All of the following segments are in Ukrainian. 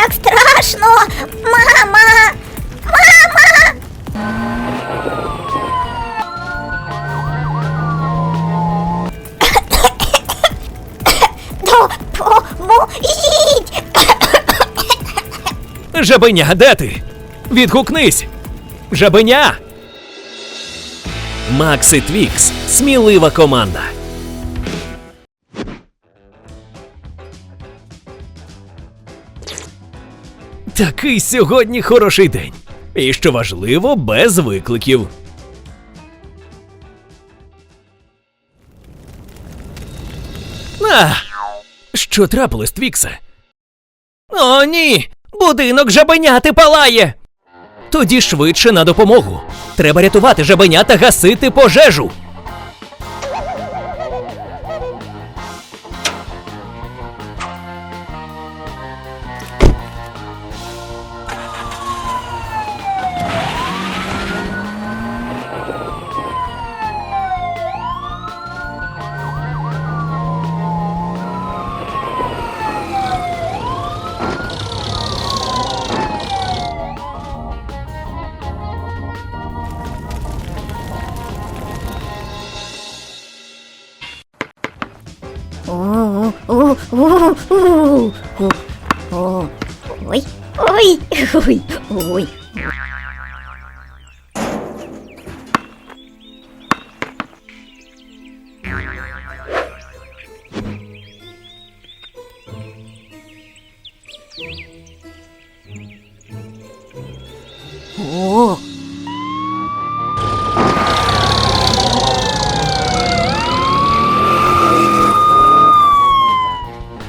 так страшно! Мама! Мама! Допоможіть! Жабеня, де ти? Відгукнись! Жабеня! Макс і Твікс смілива команда. Такий сьогодні хороший день. І що важливо, без викликів. А, що трапилось, Твіксе? О, ні! Будинок жабеняти палає! Тоді швидше на допомогу. Треба рятувати жабеня та гасити пожежу. Ой. О,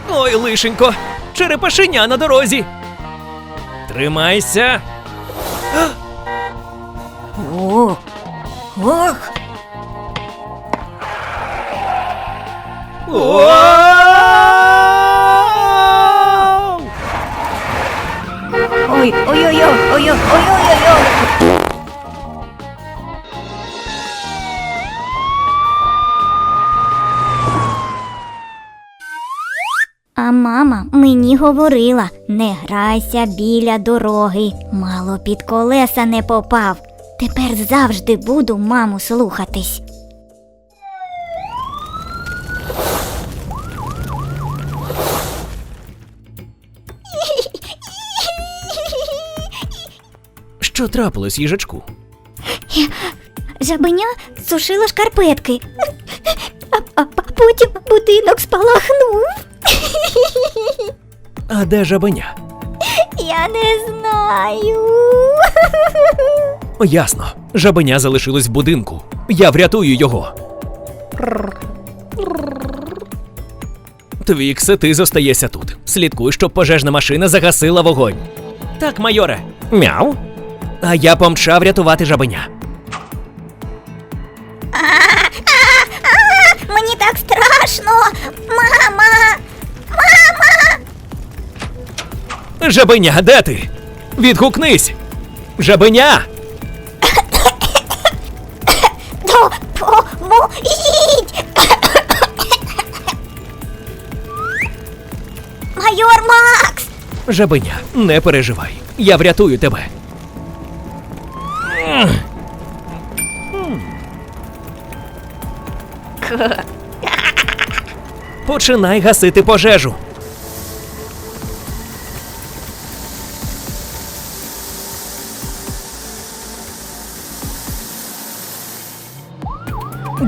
Ой, лишенько, черепашеня на дорозі. Тримайся. Мама мені говорила: не грайся біля дороги, мало під колеса не попав. Тепер завжди буду маму слухатись. Що трапилось, їжачку? Жабеня сушила шкарпетки, а, а, а потім будинок спалахнув. А де жабеня? Я не знаю. Ясно. Жабеня залишилось в будинку. Я врятую його. Твіксе, ти зостаєшся тут. Слідкуй, щоб пожежна машина загасила вогонь. Так, майоре. Мяу. А я помчав рятувати жабеня. Мені так страшно. Мама. Жабеня, де ти? Відгукнись! Жабеня! Допоможіть. Майор Макс. Жабеня, не переживай. Я врятую тебе. Починай гасити пожежу.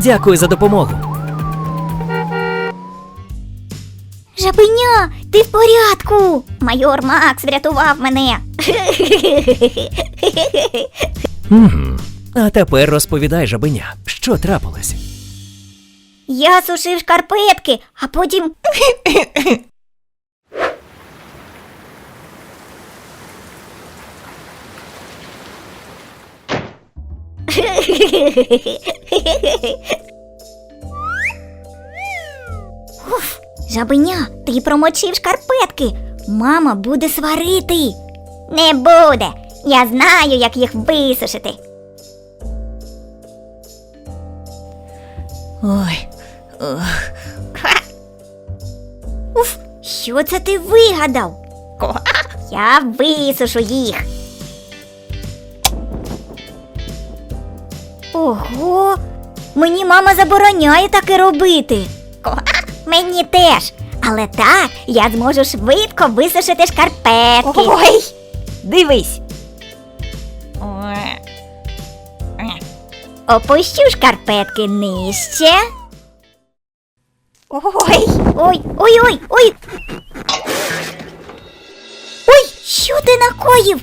Дякую за допомогу. Жабеня, ти в порядку. Майор Макс врятував мене. Мгм. А тепер розповідай, жабеня, що трапилось? Я сушив шкарпетки, а потім. Уф, жабеня, ти промочив шкарпетки. Мама буде сварити. Не буде. Я знаю, як їх висушити. Ой. Уф, що це ти вигадав? Я висушу їх. Ого, мені мама забороняє таке робити. Мені теж. Але так я зможу швидко висушити шкарпетки. Ой, дивись. Опущу шкарпетки нижче. Ой, Ой, ой, ой, ой. Ой, що ти накоїв?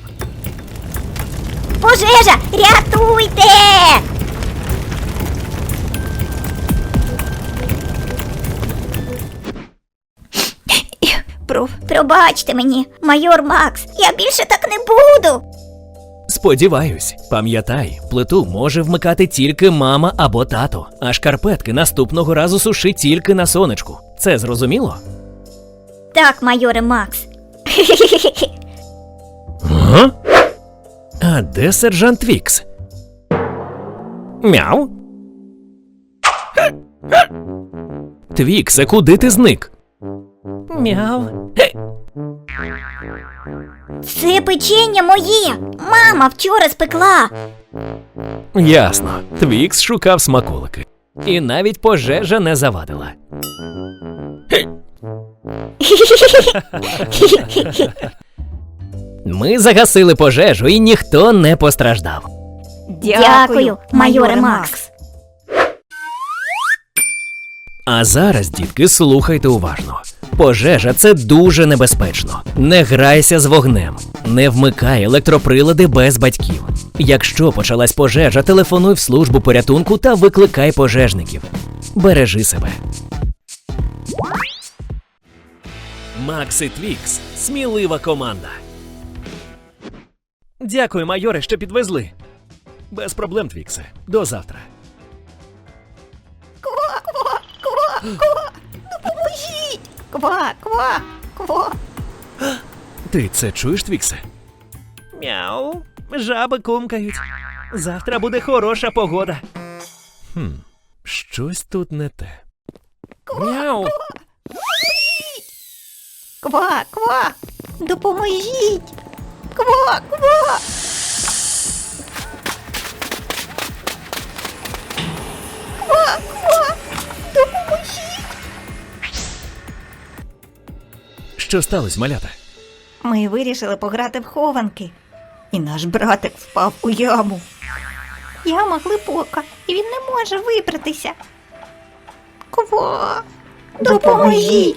Пожежа, рятуйте! Про... Пробачте мені, майор Макс, я більше так не буду. Сподіваюсь, пам'ятай, плиту може вмикати тільки мама або тато, а шкарпетки наступного разу суши тільки на сонечку. Це зрозуміло? Так, майоре Макс. Ага. А де сержант Вікс? Мяу. Твіксе, куди ти зник? Мяу. Гей. Це печення моє. Мама вчора спекла. Ясно. Твікс шукав смаколики. І навіть пожежа не завадила. Ми загасили пожежу і ніхто не постраждав. Дякую, майоре Макс. А зараз, дітки, слухайте уважно. Пожежа це дуже небезпечно. Не грайся з вогнем, не вмикай електроприлади без батьків. Якщо почалась пожежа, телефонуй в службу порятунку та викликай пожежників. Бережи себе. Макс і Твікс смілива команда. Дякую, майоре, що підвезли. Без проблем, Твіксе. До завтра. Допоможіть! Ква, ква, ква. Ти це чуєш, Твіксе? Мяу. Жаби кумкають. Завтра буде хороша погода. Хм, щось тут не те. Мяу. Ква, ква. Допоможіть. Ква, ква. Ква, ква. Що сталося, малята? Ми вирішили пограти в хованки. І наш братик впав у яму. Яма глибока, і він не може вибратися. Ква. Допоможіть.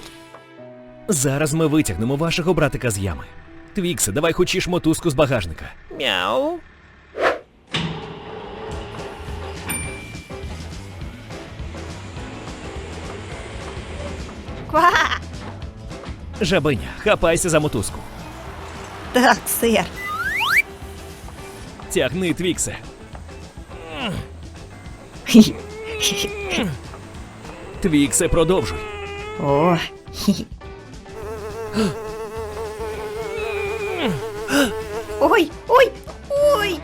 Зараз ми витягнемо вашого братика з ями. Твіксе, давай хочеш мотузку з багажника. Мяу. Ква. Жабеня, хапайся за мотузку. Так, сир. Тягни, Твіксе. Твіксе, продовжуй. О. Ой, ой, ой.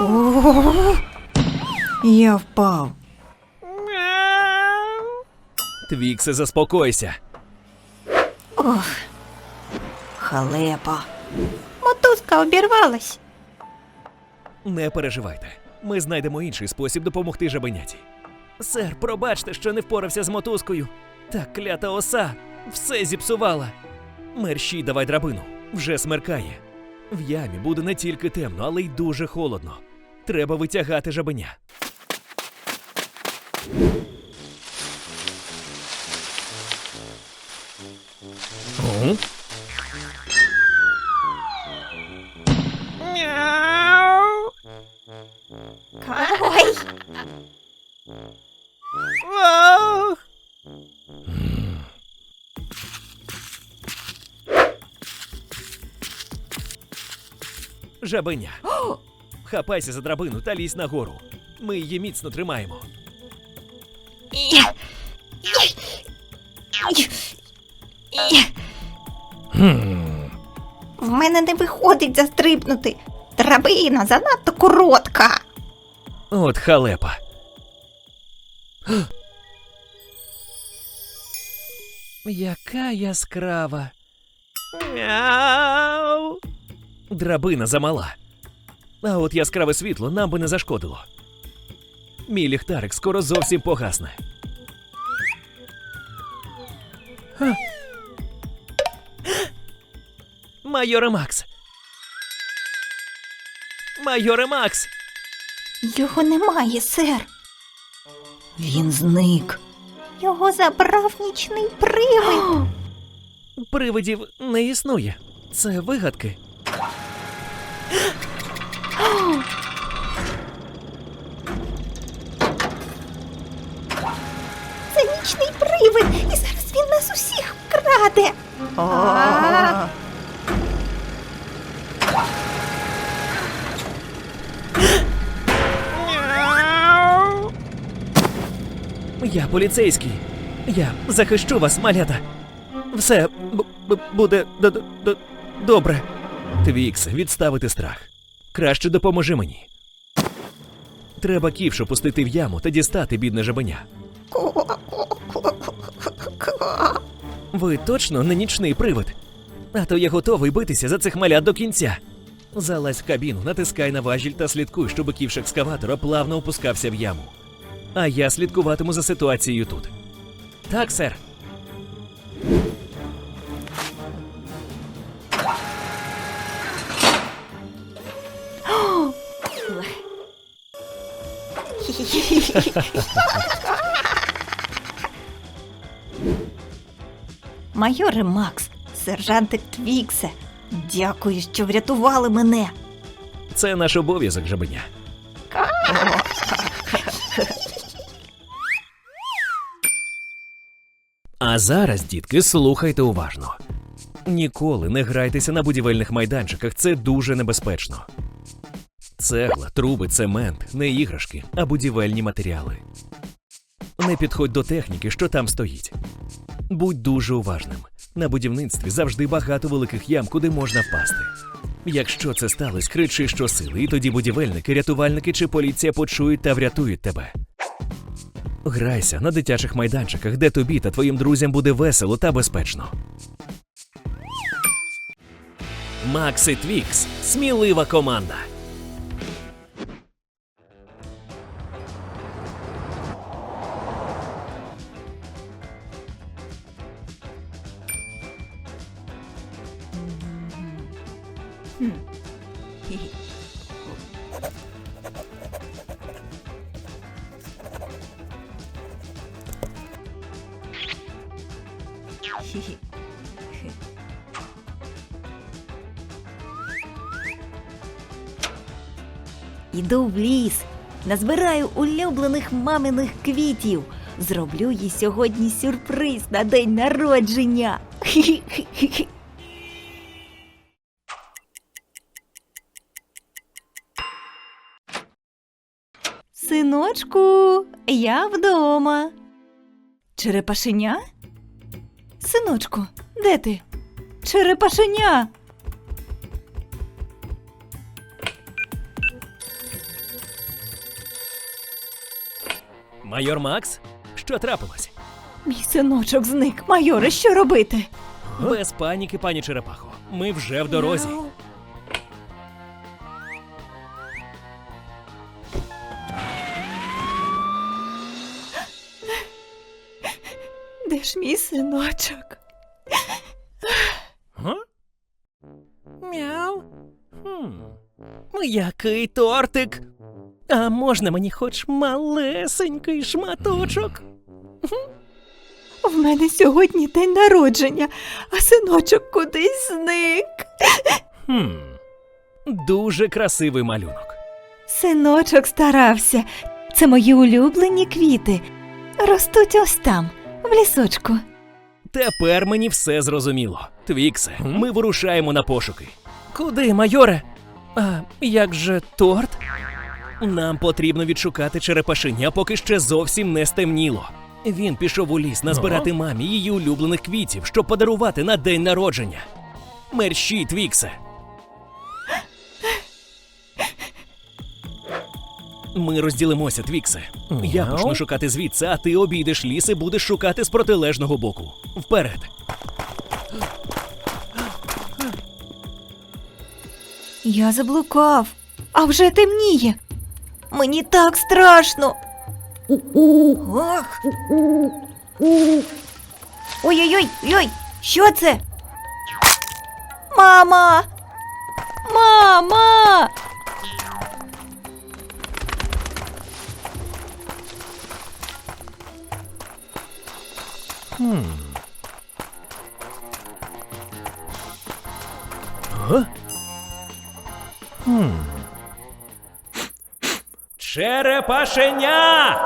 О, Я впав. Твіксе, заспокойся. Ох, халепа. Мотузка обірвалась. Не переживайте. Ми знайдемо інший спосіб допомогти жабеняті. Сер, пробачте, що не впорався з мотузкою. Та клята оса все зіпсувала. Мерщій давай драбину. Вже смеркає. В ямі буде не тільки темно, але й дуже холодно. Треба витягати жабеня. О? Ой, Жабеня. Хапайся за драбину та лізь нагору. Ми її міцно тримаємо. В мене не виходить застрибнути. Драбина занадто коротка. От халепа. Яка яскрава. Мяу. Драбина замала. А от яскраве світло нам би не зашкодило. Мій ліхтарик скоро зовсім погасне. Ха. Майоре Макс. Майоре Макс. Його немає, сер. Він зник. Його забрав нічний привид. Привидів не існує. Це вигадки. Це нічний привид, і зараз він нас усіх А. Я поліцейський. Я захищу вас, малята. Все б- б- буде д- д- д- добре. Твікс, відставити страх. Краще допоможи мені. Треба ківшу пустити в яму та дістати бідне жабеня. Ви точно не нічний привид? А то я готовий битися за цих малят до кінця. Залазь в кабіну, натискай на важіль та слідкуй, щоб ківш екскаватора плавно опускався в яму. А я слідкуватиму за ситуацією тут. Так, сер. Майоре Макс, сержантик Твіксе, дякую, що врятували мене. Це наш обов'язок, жабеня. А зараз, дітки, слухайте уважно. Ніколи не грайтеся на будівельних майданчиках, це дуже небезпечно. Цегла, труби, цемент, не іграшки, а будівельні матеріали. Не підходь до техніки, що там стоїть. Будь дуже уважним. На будівництві завжди багато великих ям, куди можна впасти. Якщо це сталося, кричи щосили, і тоді будівельники, рятувальники чи поліція почують та врятують тебе. Грайся на дитячих майданчиках, де тобі та твоїм друзям буде весело та безпечно. Макс і Твікс смілива команда. Назбираю улюблених маминих квітів. Зроблю їй сьогодні сюрприз на день народження. Синочку, я вдома. Черепашеня? Синочку, де ти? Черепашеня. Майор Макс, що трапилось? Мій синочок зник, майоре, що робити? Без паніки, пані Черепахо. Ми вже в дорозі. Де ж мій синочок? Га? Мяу. Хм. Який тортик. А можна мені хоч малесенький шматочок? В мене сьогодні день народження, а синочок кудись зник. Хм. Дуже красивий малюнок. Синочок старався. Це мої улюблені квіти. Ростуть ось там, в лісочку. Тепер мені все зрозуміло. Твіксе, ми вирушаємо на пошуки. Куди, майоре? А як же торт? Нам потрібно відшукати черепашеня, поки ще зовсім не стемніло. Він пішов у ліс назбирати мамі її улюблених квітів, щоб подарувати на день народження. Мерщій, Твіксе. Ми розділимося, Твіксе. Я Мяу. почну шукати звідси, а ти обійдеш ліс і будеш шукати з протилежного боку. Вперед. Я заблукав, а вже темніє. Мені так страшно. Ох. Ой-ой-ой, ой, що це? Мама! Мама! Га? Черепашеня!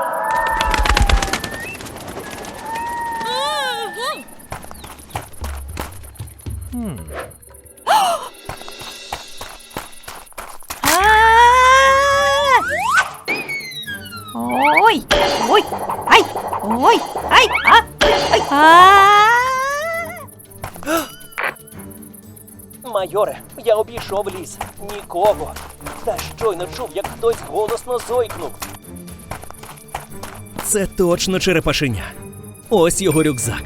А! Ой, ой, ай, ой, ай, а, ай, а. Майоре, я обійшов ліс. Нікого. Та щойно чув, як хтось голосно зойкнув. Це точно черепашеня. Ось його рюкзак.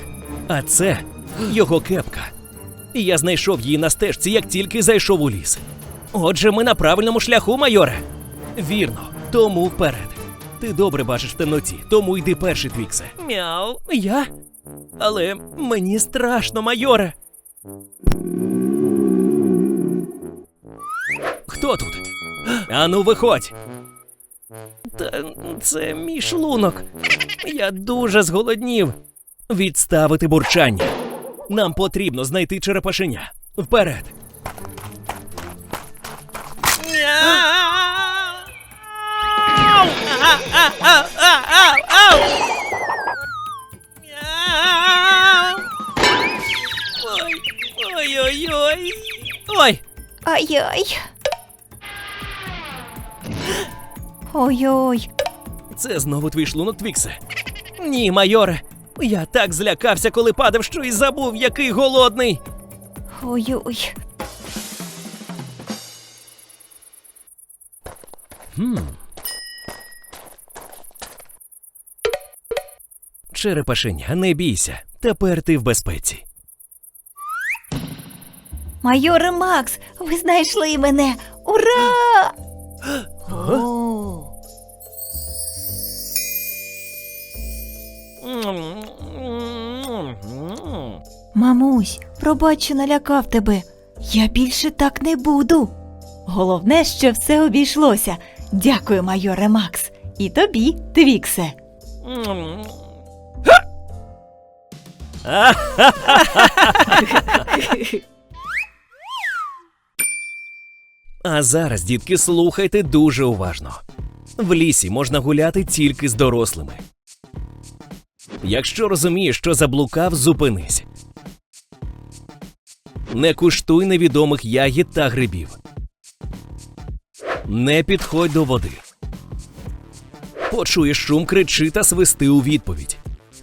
А це його кепка. І Я знайшов її на стежці, як тільки зайшов у ліс. Отже, ми на правильному шляху, майоре. Вірно, тому вперед. Ти добре бачиш в темноті, тому йди перший, Твіксе. Мяу, я? Але мені страшно, майоре. Хто тут? Ану, виходь. Та це мій шлунок. Я дуже зголоднів. Відставити бурчання. Нам потрібно знайти черепашеня. Вперед. Ой-ой-ой. Ой. Ай-яй. Ой-ой. Це знову твій шлунок, Твіксе. Ні, майоре. Я так злякався, коли падав, що і забув, який голодний. Ой-ой. Черепашеня, не бійся. Тепер ти в безпеці. Майоре Макс, ви знайшли мене. Ура! О. Мамусь, пробач, що налякав тебе. Я більше так не буду. Головне, що все обійшлося. Дякую, майоре Макс. І тобі, Твіксе. А зараз, дітки, слухайте дуже уважно. В лісі можна гуляти тільки з дорослими. Якщо розумієш, що заблукав, зупинись. Не куштуй невідомих ягід та грибів. Не підходь до води. Почуєш шум, кричи та свисти у відповідь.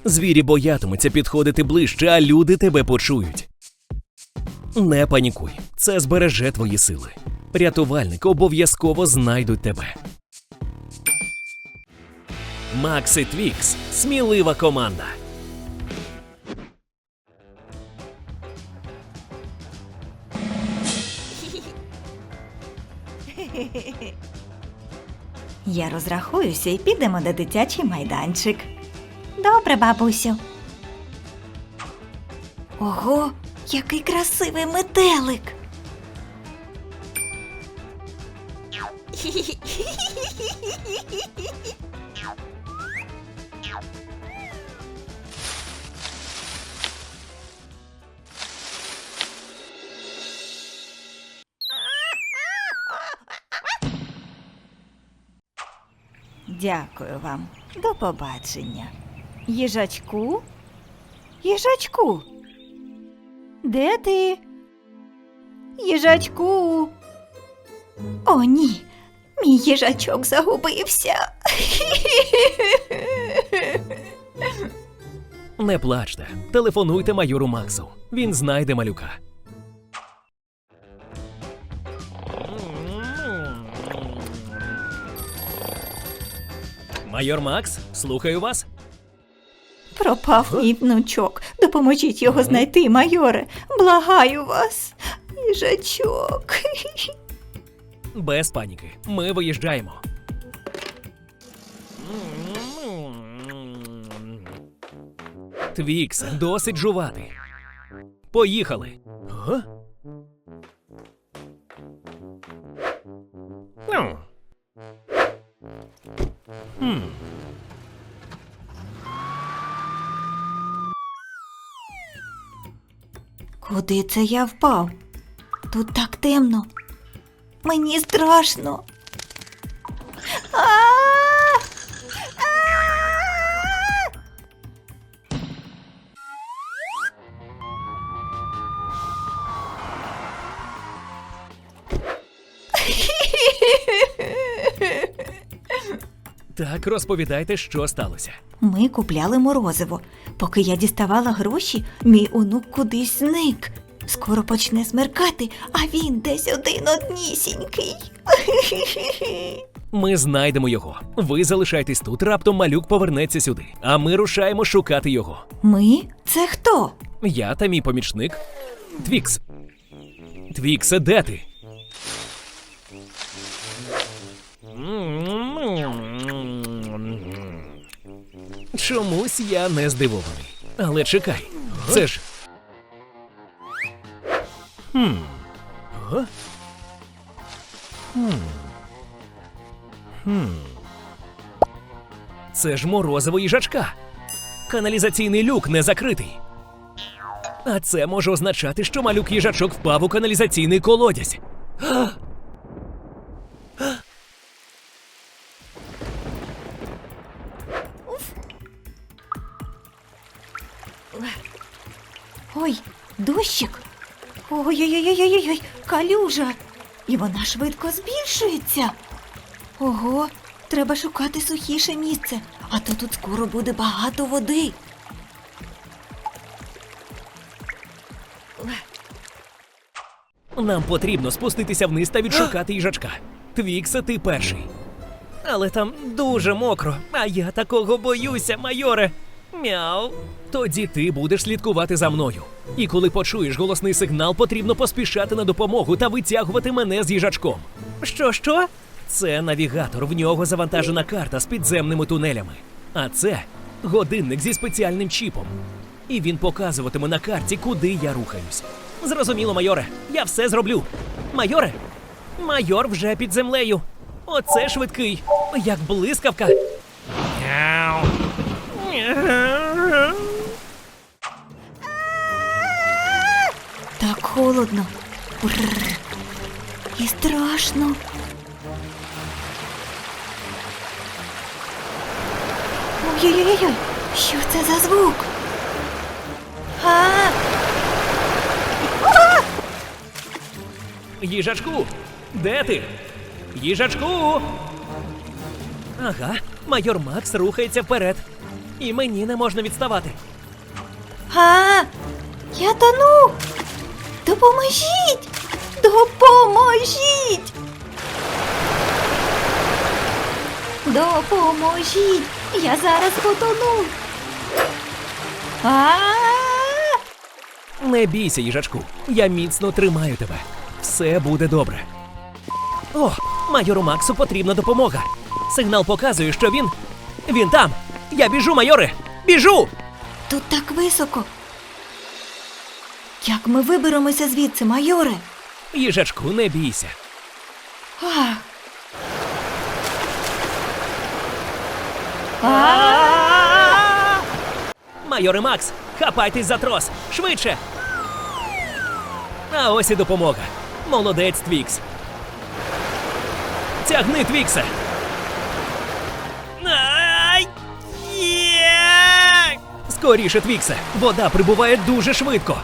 Звірі боятимуться підходити ближче, а люди тебе почують. Не панікуй, це збереже твої сили. Рятувальники обов'язково знайдуть тебе. Макс і Твікс смілива команда. Я розрахуюся і підемо на дитячий майданчик. Добре, бабусю. Ого, який красивий метелик. Дякую вам. До побачення. Їжачку? Їжачку. Де ти? Їжачку. О, ні. Мій їжачок загубився. Не плачте, телефонуйте майору Максу. Він знайде малюка. Майор Макс, слухаю вас. Пропав мій внучок. Допоможіть його знайти, майоре. Благаю вас. Їжачок. Без паніки. Ми виїжджаємо. Твікс, досить жувати. Поїхали. Га? Ну. Хм. Куди це я впав? Тут так темно. Мені страшно. Так, розповідайте, що сталося. Ми купляли морозиво. Поки я діставала гроші, мій онук кудись зник. Скоро почне смеркати, а він десь один однісінький. Ми знайдемо його. Ви залишайтесь тут, раптом малюк повернеться сюди. А ми рушаємо шукати його. Ми? Це хто? Я та мій помічник. Твікс. Твіксе, де ти? Чомусь я не здивований. Але чекай, це ж. Хм. Хм. Це ж морозиво їжачка. Каналізаційний люк не закритий. А це може означати, що малюк їжачок впав у каналізаційний колодязь. Ой, калюжа. І вона швидко збільшується. Ого, треба шукати сухіше місце, а то тут скоро буде багато води. Нам потрібно спуститися вниз та відшукати їжачка. Твікса, ти перший. Але там дуже мокро, а я такого боюся, майоре. Мяу. Тоді ти будеш слідкувати за мною. І коли почуєш голосний сигнал, потрібно поспішати на допомогу та витягувати мене з їжачком. Що, що? Це навігатор, в нього завантажена карта з підземними тунелями. А це годинник зі спеціальним чіпом. І він показуватиме на карті, куди я рухаюсь. Зрозуміло, майоре, я все зроблю. Майоре, майор вже під землею. Оце швидкий, як блискавка. Холодно. Бррр. І страшно. Ой-ой-ой, що це за звук? А, Їжачку, де ти? Їжачку. Ага, майор Макс рухається вперед. І мені не можна відставати. а, я тону. Допоможіть! Допоможіть! Допоможіть! Я зараз потону. Не бійся, їжачку. Я міцно тримаю тебе. Все буде добре. О, майору Максу потрібна допомога. Сигнал показує, що він. Він там. Я біжу, майоре! Біжу! Тут так високо. Як ми виберемося звідси, майоре? Їжачку, не бійся. А. А. Майоре Макс, хапайтесь за трос! Швидше! А ось і допомога. Молодець Твікс. Тягни Твікса. Ай! Є! Скоріше, Твіксе! Вода прибуває дуже швидко.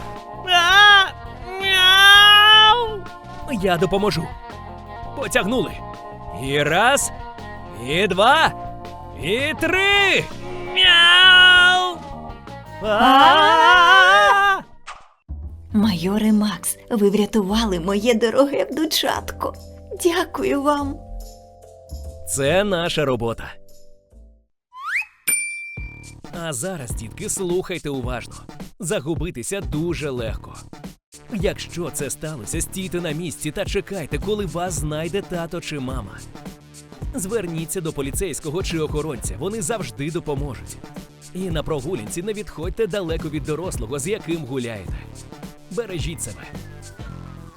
Я допоможу. Потягнули. І раз, і два, і три. Мяу! А! Майоре Макс, ви врятували моє дороге внучатко. Дякую вам. Це наша робота. А зараз, дітки, слухайте уважно. Загубитися дуже легко. Якщо це сталося, стійте на місці та чекайте, коли вас знайде тато чи мама. Зверніться до поліцейського чи охоронця, вони завжди допоможуть. І на прогулянці не відходьте далеко від дорослого, з яким гуляєте. Бережіть себе.